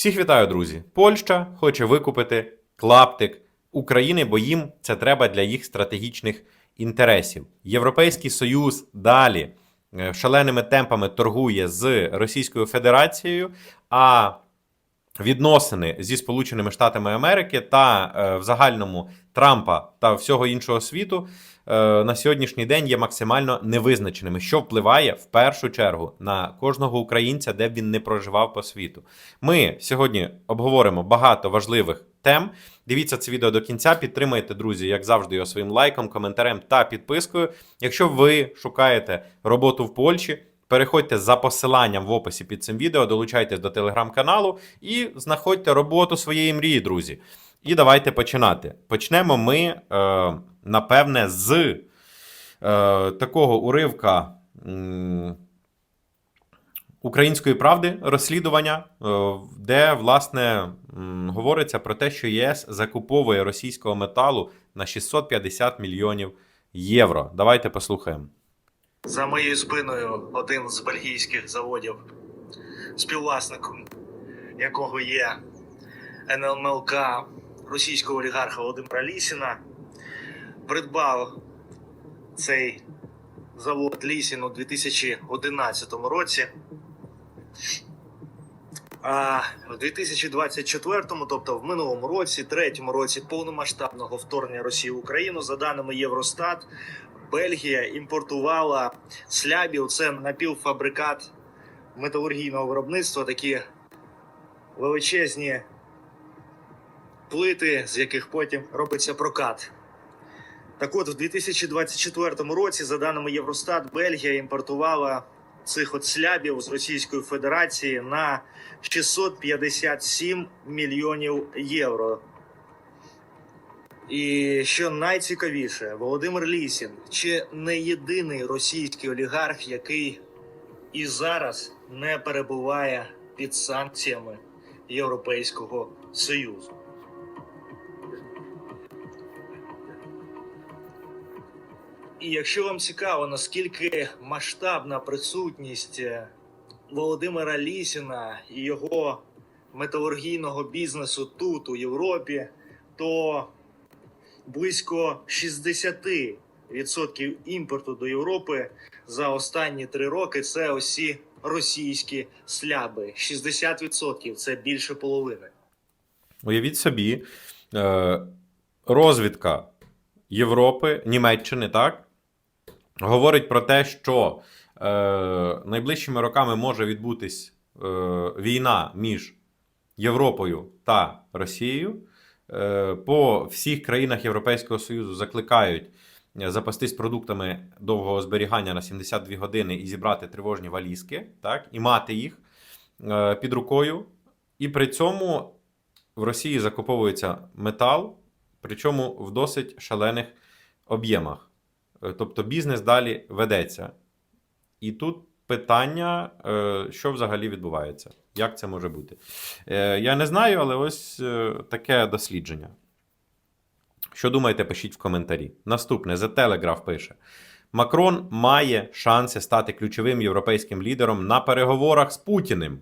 Всіх вітаю, друзі! Польща хоче викупити клаптик України, бо їм це треба для їх стратегічних інтересів. Європейський Союз далі е, шаленими темпами торгує з Російською Федерацією, а відносини зі Сполученими Штатами Америки та е, в загальному Трампа та всього іншого світу на сьогоднішній день є максимально невизначеними, що впливає в першу чергу на кожного українця, де б він не проживав по світу. Ми сьогодні обговоримо багато важливих тем. Дивіться це відео до кінця. Підтримайте, друзі, як завжди, його своїм лайком, коментарем та підпискою. Якщо ви шукаєте роботу в Польщі. Переходьте за посиланням в описі під цим відео, долучайтесь до телеграм-каналу і знаходьте роботу своєї мрії, друзі. І давайте починати. Почнемо ми, е, напевне, з е, такого уривка м, української правди розслідування, е, де, власне, говориться про те, що ЄС закуповує російського металу на 650 мільйонів євро. Давайте послухаємо. За моєю спиною один з бельгійських заводів, співвласником якого є НЛМЛК російського олігарха Володимира Лісіна, придбав цей завод Лісін у 2011 році. А в 2024, тобто в минулому році, третьому році повномасштабного вторгнення Росії в Україну, за даними Євростат, Бельгія імпортувала слябів, це напівфабрикат металургійного виробництва, такі величезні плити, з яких потім робиться прокат. Так от, в 2024 році, за даними Євростат, Бельгія імпортувала цих от слябів з Російської Федерації на 657 мільйонів євро. І що найцікавіше, Володимир Лісін чи не єдиний російський олігарх, який і зараз не перебуває під санкціями Європейського Союзу. І якщо вам цікаво, наскільки масштабна присутність е, Володимира Лісіна і його металургійного бізнесу тут, у Європі, то близько 60% імпорту до Європи за останні три роки це осі російські сляби. 60% це більше половини. Уявіть собі, е, розвідка Європи, Німеччини, так, говорить про те, що е, найближчими роками може відбутись е, війна між Європою та Росією. Е, по всіх країнах Європейського Союзу закликають е, запастись продуктами довгого зберігання на 72 години і зібрати тривожні валізки, так, і мати їх е, під рукою. І при цьому в Росії закуповується метал, причому в досить шалених об'ємах. Е, Тобто бізнес далі ведеться. І тут питання, е, що взагалі відбувається, як це може бути. Е, Я не знаю, але ось таке дослідження. Що думаєте, пишіть в коментарі. Наступне The Telegraph пише: Макрон має шанси стати ключовим європейським лідером на переговорах з Путіним.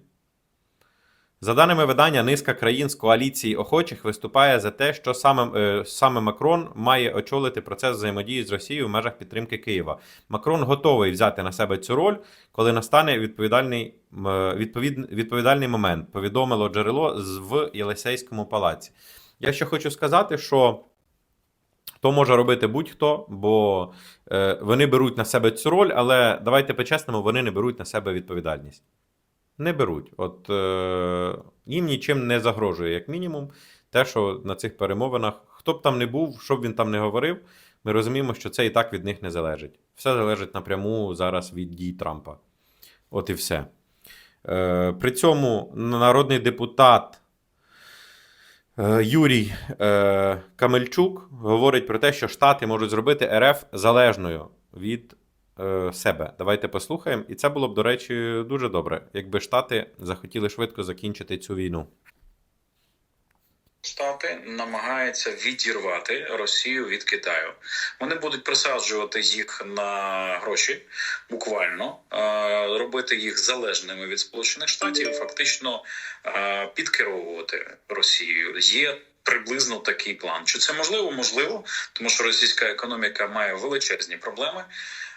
За даними видання, низка країн з коаліції охочих виступає за те, що саме, е, саме Макрон має очолити процес взаємодії з Росією в межах підтримки Києва. Макрон готовий взяти на себе цю роль, коли настане відповідальний, е, відповід, відповідальний момент, повідомило джерело в Єлисейському палаці. Я ще хочу сказати, що то може робити будь-хто, бо е, вони беруть на себе цю роль, але давайте по-чесному, вони не беруть на себе відповідальність. Не беруть. От е, їм нічим не загрожує, як мінімум, те, що на цих перемовинах, хто б там не був, що б він там не говорив, ми розуміємо, що це і так від них не залежить. Все залежить напряму зараз від дій Трампа. От і все. Е, при цьому народний депутат е, Юрій е, Камельчук говорить про те, що Штати можуть зробити РФ залежною від себе. Давайте послухаємо. І це було б, до речі, дуже добре, якби Штати захотіли швидко закінчити цю війну. Штати намагаються відірвати Росію від Китаю. Вони будуть присаджувати їх на гроші, буквально е, робити їх залежними від Сполучених Штатів, фактично е, підкеровувати Росією. Є приблизно такий план. Чи це можливо? Можливо, тому що російська економіка має величезні проблеми.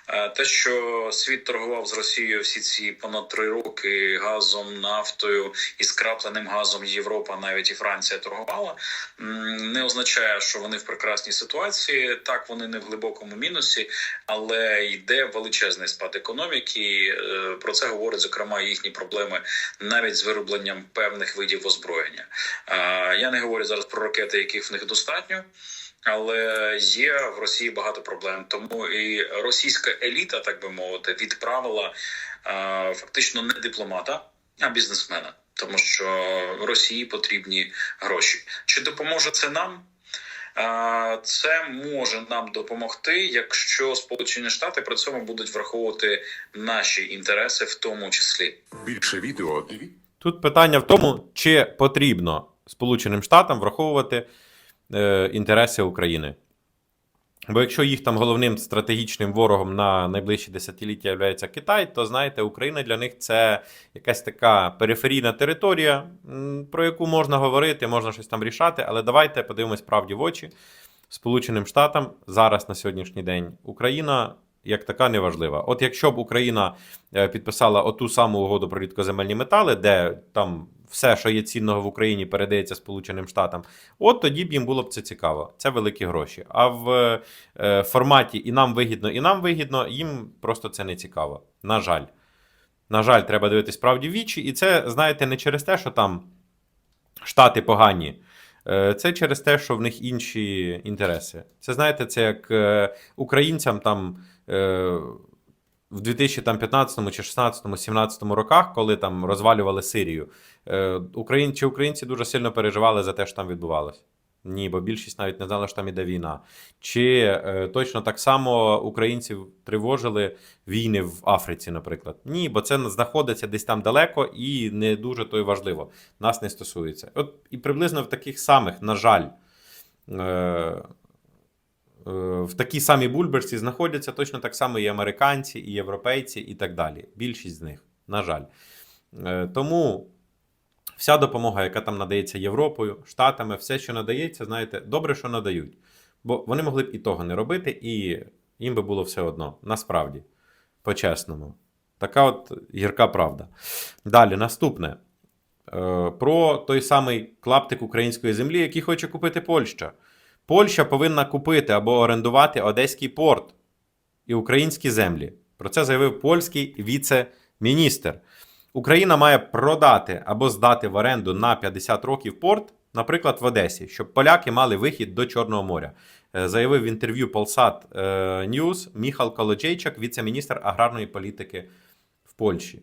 Е, Те, що світ торгував з Росією всі ці понад три роки газом, нафтою і скрапленим газом Європа, навіть і Франція торгувала, не означає, що вони в прекрасній ситуації. Так, вони не в глибокому мінусі, але йде величезний спад економіки. Е, Про це говорять зокрема їхні проблеми навіть з виробленням певних видів озброєння. Е, Я не говорю зараз про ракети, яких в них достатньо. Але є в Росії багато проблем, тому і російська еліта, так би мовити, відправила е, фактично не дипломата, а бізнесмена, тому що Росії потрібні гроші. Чи допоможе це нам? Е, Це може нам допомогти, якщо Сполучені Штати при цьому будуть враховувати наші інтереси, в тому числі. Більше відео Тут питання в тому, чи потрібно Сполученим Штатам враховувати інтереси України. Бо якщо їх там головним стратегічним ворогом на найближчі десятиліття є Китай, то знаєте, Україна для них це якась така периферійна територія, про яку можна говорити, можна щось там рішати, але давайте подивимось правді в очі. Сполученим Штатам зараз на сьогоднішній день Україна як така неважлива. От якщо б Україна е, підписала оту саму угоду про рідкоземельні метали, де там все, що є цінного в Україні, передається Сполученим Штатам, от тоді б їм було б це цікаво. Це великі гроші. А в е, форматі і нам вигідно, і нам вигідно, їм просто це не цікаво. На жаль. На жаль, треба дивитись правді вічі, і це, знаєте, не через те, що там штати погані. Е, Це через те, що в них інші інтереси. Це знаєте, це як е, українцям там е, в 2015 чи 16 17 роках, коли там розвалювали Сирію, е, українці, українці дуже сильно переживали за те, що там відбувалося. Ні, бо більшість навіть не знала, що там іде війна. Чи е, точно так само українців тривожили війни в Африці, наприклад? Ні, бо це знаходиться десь там далеко і не дуже то й важливо. Нас не стосується. От і приблизно в таких самих, на жаль, е, в такій самій бульбашці знаходяться точно так само і американці, і європейці, і так далі. Більшість з них, на жаль. Е, Тому вся допомога, яка там надається Європою, Штатами, все, що надається, знаєте, добре, що надають. Бо вони могли б і того не робити, і їм би було все одно. Насправді, по-чесному. Така от гірка правда. Далі, наступне. Е, Про той самий клаптик української землі, який хоче купити Польща. Польща повинна купити або орендувати Одеський порт і українські землі. Про це заявив польський віце-міністр. Україна має продати або здати в оренду на 50 років порт, наприклад, в Одесі, щоб поляки мали вихід до Чорного моря. Е, Заявив в інтерв'ю Polsat е, News Міхал Колоджейчак, віце-міністр аграрної політики в Польщі.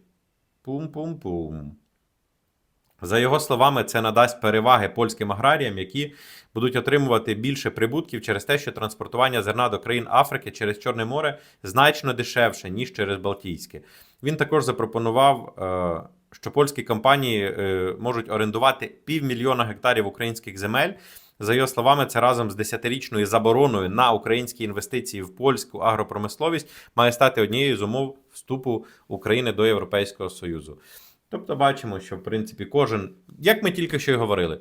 Пум-пум-пум. За його словами, це надасть переваги польським аграріям, які будуть отримувати більше прибутків через те, що транспортування зерна до країн Африки через Чорне море значно дешевше, ніж через Балтійське. Він також запропонував, е, що польські компанії е, можуть орендувати півмільйона гектарів українських земель. За його словами, це разом з десятирічною забороною на українські інвестиції в польську агропромисловість має стати однією з умов вступу України до Європейського Союзу. Тобто бачимо, що в принципі кожен, як ми тільки що й говорили,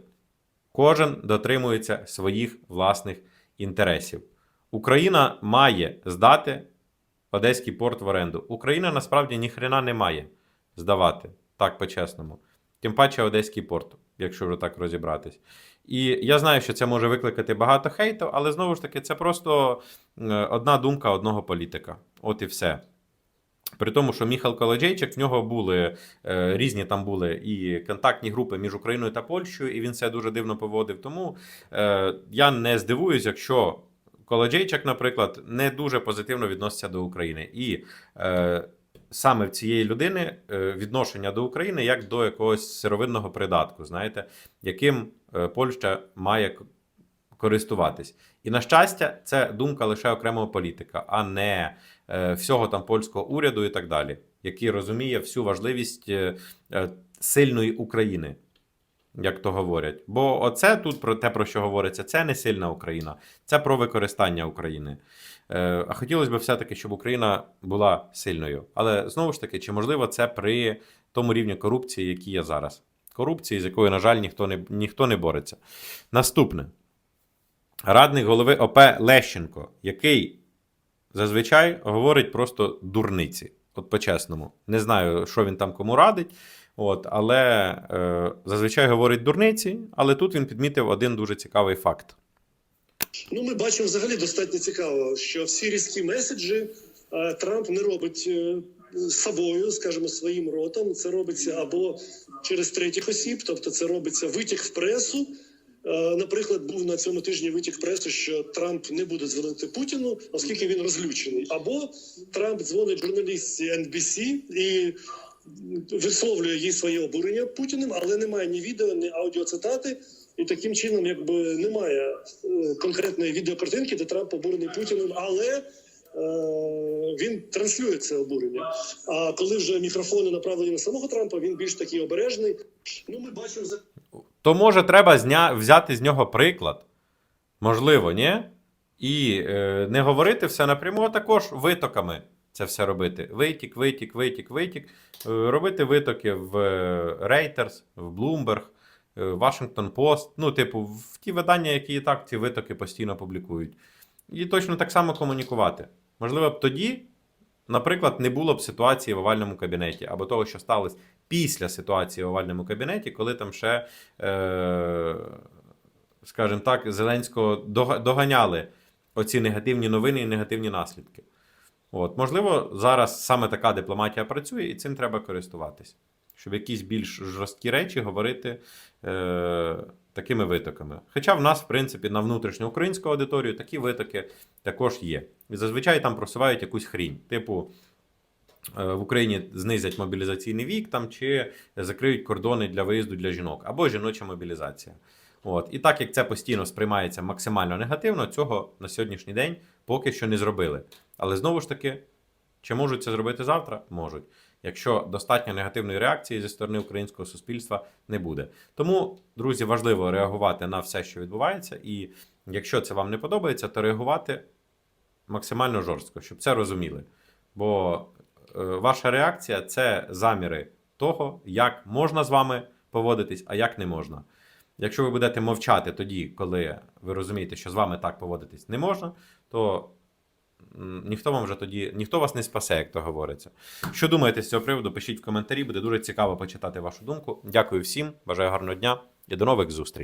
кожен дотримується своїх власних інтересів. Україна має здати Одеський порт в оренду. Україна насправді ніхрена не має здавати, так по-чесному. Тим паче Одеський порт, якщо вже так розібратись. І я знаю, що це може викликати багато хейту, але знову ж таки, це просто е, одна думка одного політика. От і все. При тому, що Міхал Колоджейчик, в нього були е, різні там були і контактні групи між Україною та Польщею, і він це дуже дивно поводив. Тому е, я не здивуюсь, якщо Колоджейчик, наприклад, не дуже позитивно відноситься до України. І е, саме в цієї людини е, відношення до України як до якогось сировинного придатку, знаєте, яким е, Польща має користуватись. І на щастя, це думка лише окремого політика, а не е, всього там польського уряду і так далі, який розуміє всю важливість е, е, сильної України. як то говорять. Бо оце тут про те, про що говориться, це не сильна Україна, це про використання України. Е, а хотілося б все-таки, щоб Україна була сильною. Але знову ж таки, чи можливо це при тому рівні корупції, який є зараз? Корупції, з якою, на жаль, ніхто не, ніхто не бореться. Наступне. Радник голови ОП Лещенко, який зазвичай говорить просто дурниці. От по-чесному. Не знаю, що він там кому радить. От, але е, зазвичай говорить дурниці, але тут він підмітив один дуже цікавий факт. Ну, ми бачимо взагалі достатньо цікаво, що всі різкі меседжі е, Трамп не робить е, собою, скажімо, своїм ротом. Це робиться або через третіх осіб, тобто це робиться витік в пресу. Е, Наприклад, був на цьому тижні витік в пресу, що Трамп не буде дзвонити Путіну, оскільки він розлючений. Або Трамп дзвонить журналістці NBC і висловлює їй своє обурення Путіним, але немає ні відео, ні аудіоцитати. І таким чином, якби немає е, конкретної відеокартинки, де Трамп обурений Путіним, але е, він транслює це обурення. А коли вже мікрофони направлені на самого Трампа, він більш такий обережний. Ну, ми бачимо за То може треба зня... взяти з нього приклад. Можливо, ні? І е, не говорити все напряму, а також витоками це все робити. Витік, витік, витік, витік. Е, робити витоки в е, Reuters, в Bloomberg, е, Washington Post. Ну, типу, в ті видання, які і так ці витоки постійно публікують. І точно так само комунікувати. Можливо, б тоді, наприклад, не було б ситуації в овальному кабінеті, або того, що сталося після ситуації в овальному кабінеті, коли там ще, е, скажімо так, Зеленського доганяли оці негативні новини і негативні наслідки. От, можливо, зараз саме така дипломатія працює, і цим треба користуватись. Щоб якісь більш жорсткі речі говорити е, такими витоками. Хоча в нас, в принципі, на внутрішню українську аудиторію такі витоки також є. І зазвичай там просувають якусь хрінь. Типу, е, в Україні знизять мобілізаційний вік там, чи закриють кордони для виїзду для жінок, або жіноча мобілізація. От. І так як це постійно сприймається максимально негативно, цього на сьогоднішній день поки що не зробили. Але знову ж таки, чи можуть це зробити завтра? Можуть. Якщо достатньо негативної реакції зі сторони українського суспільства не буде. Тому, друзі, важливо реагувати на все, що відбувається, і якщо це вам не подобається, то реагувати максимально жорстко, щоб це розуміли. Бо е, ваша реакція це заміри того, як можна з вами поводитись, а як не можна. Якщо ви будете мовчати тоді, коли ви розумієте, що з вами так поводитись не можна, то ніхто вам вже тоді, ніхто вас не спасе, як то говориться. Що думаєте з цього приводу? Пишіть в коментарі, буде дуже цікаво почитати вашу думку. Дякую всім, бажаю гарного дня і до нових зустрічей.